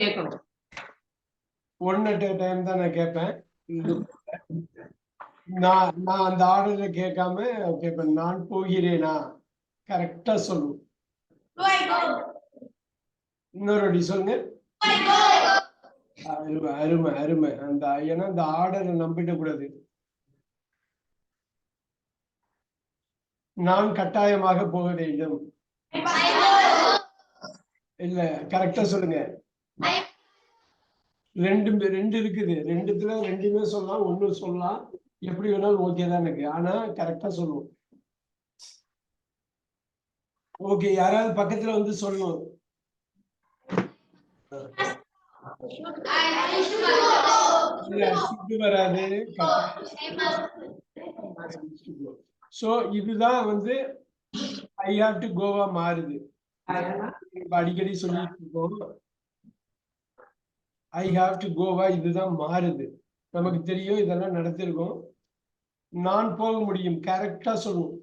கேட்கணும். One at time தான் நான் கேட்பேன். நான் நான் அந்த ஆர்டர்ல கேட்காம கேட்பேன் நான் போகிறேனா? கரெக்டா சொல்லுவோம் இன்னொரு சொல்லுங்க அருமை அருமை அருமை. அந்த ஏன்னா அந்த ஆர்டரை நம்பிட கூடாது. நான் கட்டாயமாக போக வேண்டும். இல்ல கரெக்டா சொல்லுங்க. ரெண்டு ரெண்டு இருக்குது. ரெண்டுத்துல ரெண்டுமே சொல்லலாம் ஒண்ணு சொல்லலாம் எப்படி வேணாலும் ஓகே தான் எனக்கு ஆனா கரெக்டா சொல்லுவோம். ஓகே யாராவது பக்கத்துல வந்து சொல்லணும்? வராது. சோ இதுதான் வந்து ஐ ஹாவ் டு கோவா மாறுது. அடிக்கடி சொல்லிட்டு இருக்கோம். ஐ ஹாவ் டு கோவா இதுதான் மாறுது. நமக்கு தெரியும் இதெல்லாம் நடத்திருக்கோம் நான் போக முடியும் கரெக்டா சொல்லுவோம்.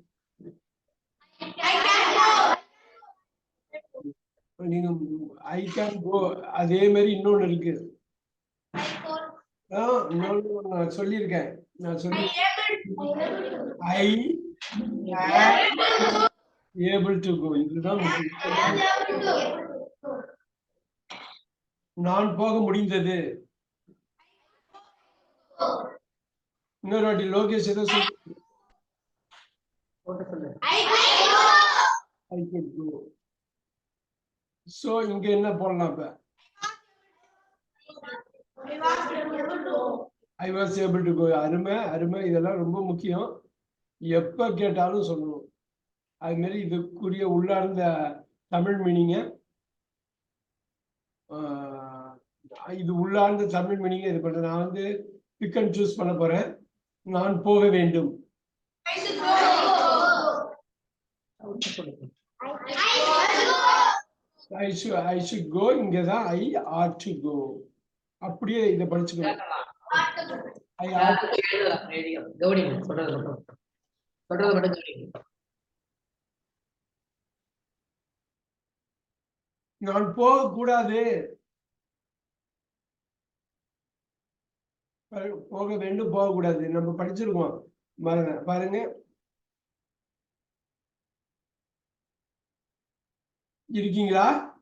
நீங்க ஐ கேன் கோ அதே மாதிரி இன்னொன்னு இருக்கு. இன்னொன்னு நான் சொல்லியிருக்கேன். நான் சொல்லி ஐ ஏபிள் டு கோ இதுதான். நான் போக முடிந்தது. இன்னொரு வாட்டி லோகேஷ் ஏதோ சொல்லு. சோ இங்க என்ன போடலாம் இப்ப? I was able to go அருமை அருமை. இதெல்லாம் ரொம்ப முக்கியம். எப்ப கேட்டாலும் சொல்லணும். அது மாதிரி இதுக்குரிய உள்ளார்ந்த தமிழ் மீனிங்க இது உள்ளார்ந்த தமிழ் மீனிங் இது பண்றேன். நான் வந்து பிக் அண்ட் சூஸ் பண்ண போறேன். நான் போக வேண்டும். ஐ ஷு ஐ ஷுட் கோ இங்க தான் ஐ ஆர் டு கோ அப்படியே இத படிச்சுக்கலாம் ஐ ஆர் எழுதலாம் சொல்றது மட்டும் சொல்றது மட்டும். கவனிங்க போகக்கூடாது. போக வேண்டும் போகக்கூடாது. நம்ம படிச்சிருக்கோம். பாருங்க பாருங்க. இருக்கீங்களா?